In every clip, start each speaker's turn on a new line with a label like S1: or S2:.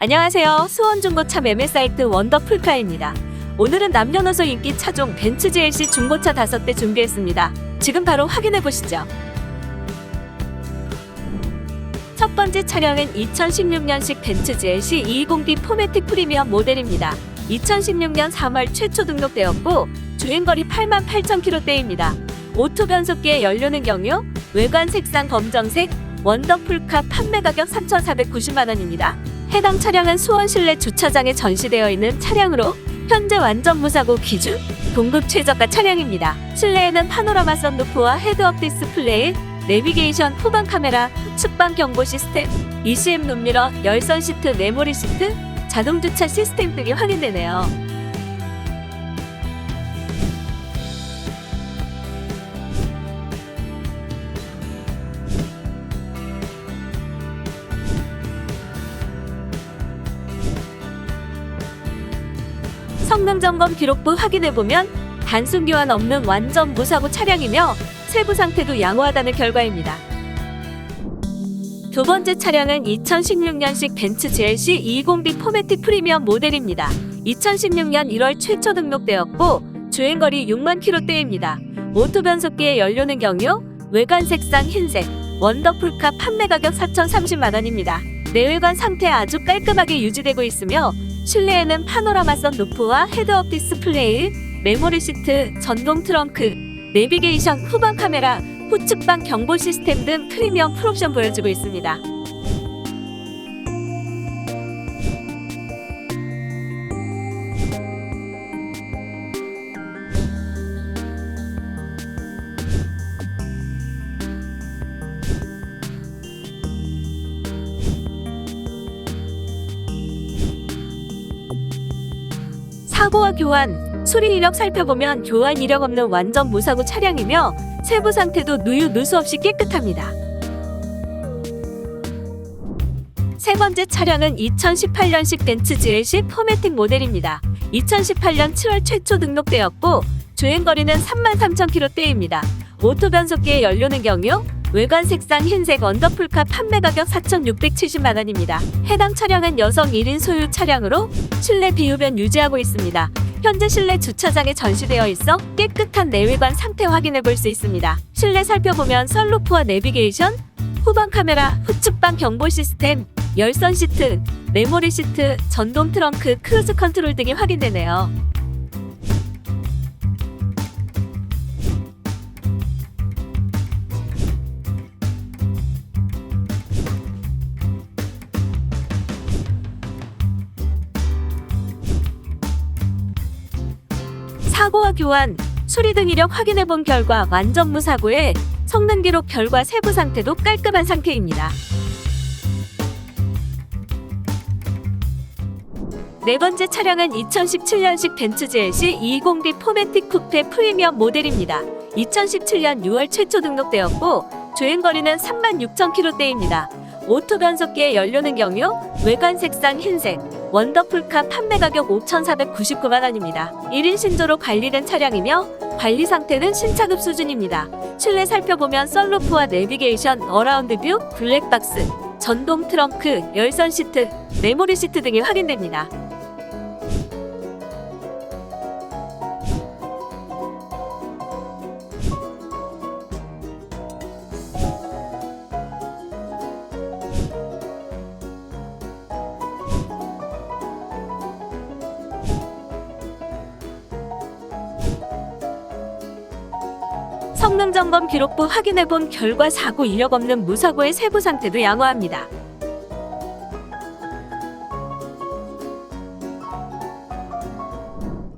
S1: 안녕하세요. 수원중고차 매매 사이트 원더풀카입니다. 오늘은 남녀노소 인기 차종 벤츠 GLC 중고차 5대 준비했습니다. 지금 바로 확인해 보시죠. 첫 번째 차량은 2016년식 벤츠 GLC 220D 포매틱 프리미엄 모델입니다. 2016년 3월 최초 등록되었고 주행거리 8만 8천 킬로대입니다. 오토 변속기에 연료는 경유, 외관 색상 검정색, 원더풀카 판매 가격 3,490만 원입니다. 해당 차량은 수원 실내 주차장에 전시되어 있는 차량으로 현재 완전 무사고 기준 동급 최저가 차량입니다. 실내에는 파노라마 썬루프와 헤드업 디스플레이, 내비게이션 후방 카메라, 측방 경보 시스템, ECM 룸미러, 열선 시트, 메모리 시트, 자동 주차 시스템 등이 확인되네요. 성능 점검 기록부 확인해 보면 단순 교환 없는 완전 무사고 차량이며 세부 상태도 양호하다는 결과입니다. 두 번째 차량은 2016년식 벤츠 GLC 220D 포매틱 프리미엄 모델입니다. 2016년 1월 최초 등록되었고 주행거리 6만 킬로대입니다. 오토 변속기의 연료는 경유, 외관 색상 흰색, 원더풀카 판매 가격 4,030만 원입니다. 내외관 상태 아주 깔끔하게 유지되고 있으며 실내에는 파노라마 선 루프와 헤드업 디스플레이, 메모리 시트, 전동 트렁크, 내비게이션 후방 카메라, 후측방 경보 시스템 등 프리미엄 풀옵션 보여주고 있습니다. 사고와 교환, 수리 이력 살펴보면 교환 이력 없는 완전 무사고 차량이며 세부 상태도 누유 누수 없이 깨끗합니다. 세 번째 차량은 2018년식 벤츠 GLC 포매틱 모델입니다. 2018년 7월 최초 등록되었고 주행거리는 33,000km대입니다. 오토 변속기의 연료는 경유, 외관 색상 흰색 언더풀카 판매 가격 4,670만 원입니다. 해당 차량은 여성 1인 소유 차량으로 실내 비흡연 유지하고 있습니다. 현재 실내 주차장에 전시되어 있어 깨끗한 내외관 상태 확인해 볼 수 있습니다. 실내 살펴보면 썬루프와 내비게이션, 후방 카메라, 후측방 경보 시스템, 열선 시트, 메모리 시트, 전동 트렁크, 크루즈 컨트롤 등이 확인되네요. 사고와 교환, 수리 등 이력 확인해 본 결과 완전 무사고에 성능 기록 결과 세부 상태도 깔끔한 상태입니다. 네 번째 차량은 2017년식 벤츠 GLC 220D 포매틱 쿠페 프리미엄 모델입니다. 2017년 6월 최초 등록되었고 주행거리는 36,000km대입니다. 오토 변속기의 연료는 경유, 외관 색상 흰색, 원더풀카 판매 가격 5,499만 원입니다. 1인 신조로 관리된 차량이며 관리 상태는 신차급 수준입니다. 실내 살펴보면 썬루프와 내비게이션, 어라운드 뷰, 블랙박스, 전동 트렁크, 열선 시트, 메모리 시트 등이 확인됩니다. 성능 점검 기록부 확인해 본 결과 사고 이력 없는 무사고의 세부 상태도 양호합니다.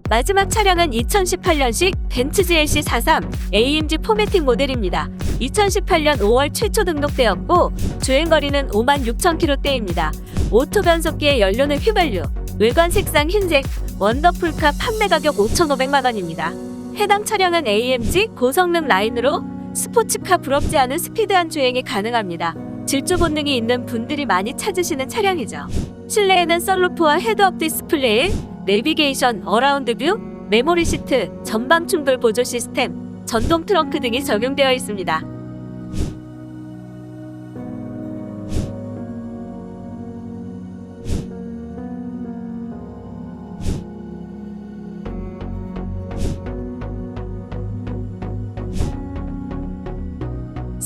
S1: 마지막 차량은 2018년식 벤츠 GLC 43 AMG 포매틱 모델입니다. 2018년 5월 최초 등록되었고 주행거리는 5만 6천 킬로대입니다. 오토 변속기의 연료는 휘발유, 외관 색상 흰색, 원더풀카 판매 가격 5,500만 원입니다. 해당 차량은 AMG 고성능 라인으로 스포츠카 부럽지 않은 스피드한 주행이 가능합니다. 질주 본능이 있는 분들이 많이 찾으시는 차량이죠. 실내에는 썬루프와 헤드업 디스플레이, 내비게이션, 어라운드 뷰, 메모리 시트, 전방 충돌 보조 시스템, 전동 트렁크 등이 적용되어 있습니다.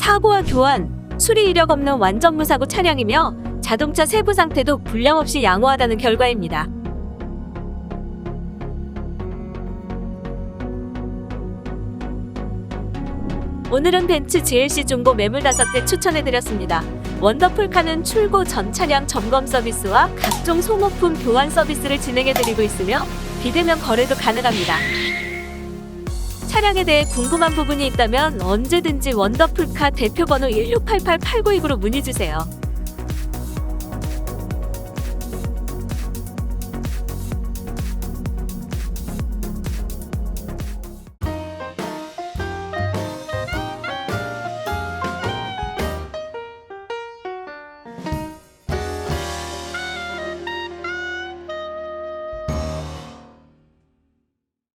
S1: 사고와 교환, 수리 이력 없는 완전 무사고 차량이며 자동차 세부 상태도 불량 없이 양호하다는 결과입니다. 오늘은 벤츠 GLC 중고 매물 5대 추천해드렸습니다. 원더풀카는 출고 전 차량 점검 서비스와 각종 소모품 교환 서비스를 진행해드리고 있으며 비대면 거래도 가능합니다. 차량에 대해 궁금한 부분이 있다면 언제든지 원더풀카 대표번호 1688-8929로 문의 주세요.